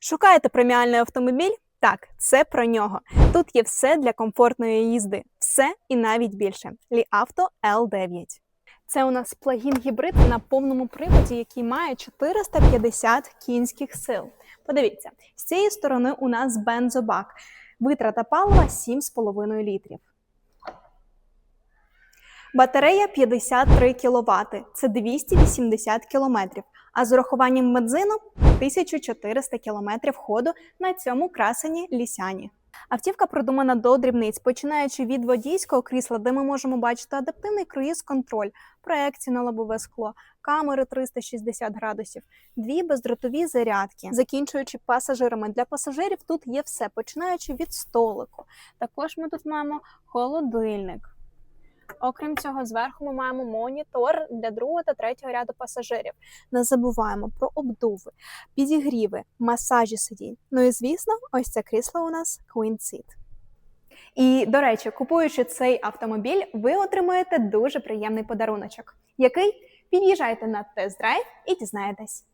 Шукаєте преміальний автомобіль? Так, це про нього. Тут є все для комфортної їзди, все і навіть більше. Ліавто L9. Це у нас плагін гібрид на повному приводі, який має 450 кінських сил. Подивіться, з цієї сторони у нас бензобак. Витрата палива 7,5 літрів. Батарея 53 кВт, це 280 км, а з урахуванням бензину 1400 км ходу на цьому красені лісяні. Автівка продумана до дрібниць, починаючи від водійського крісла, де ми можемо бачити адаптивний круїз-контроль, проекцію на лобове скло, камери 360 градусів, дві бездротові зарядки, закінчуючи пасажирами. Для пасажирів тут є все, починаючи від столику. Також ми тут маємо холодильник. Окрім цього, зверху ми маємо монітор для другого та третього ряду пасажирів. Не забуваємо про обдуви, підігріви, масажі сидінь. Ну і звісно, ось це крісло у нас Queen Seat. І, до речі, купуючи цей автомобіль, ви отримаєте дуже приємний подаруночок, який під'їжджайте на тест-драйв і дізнаєтесь.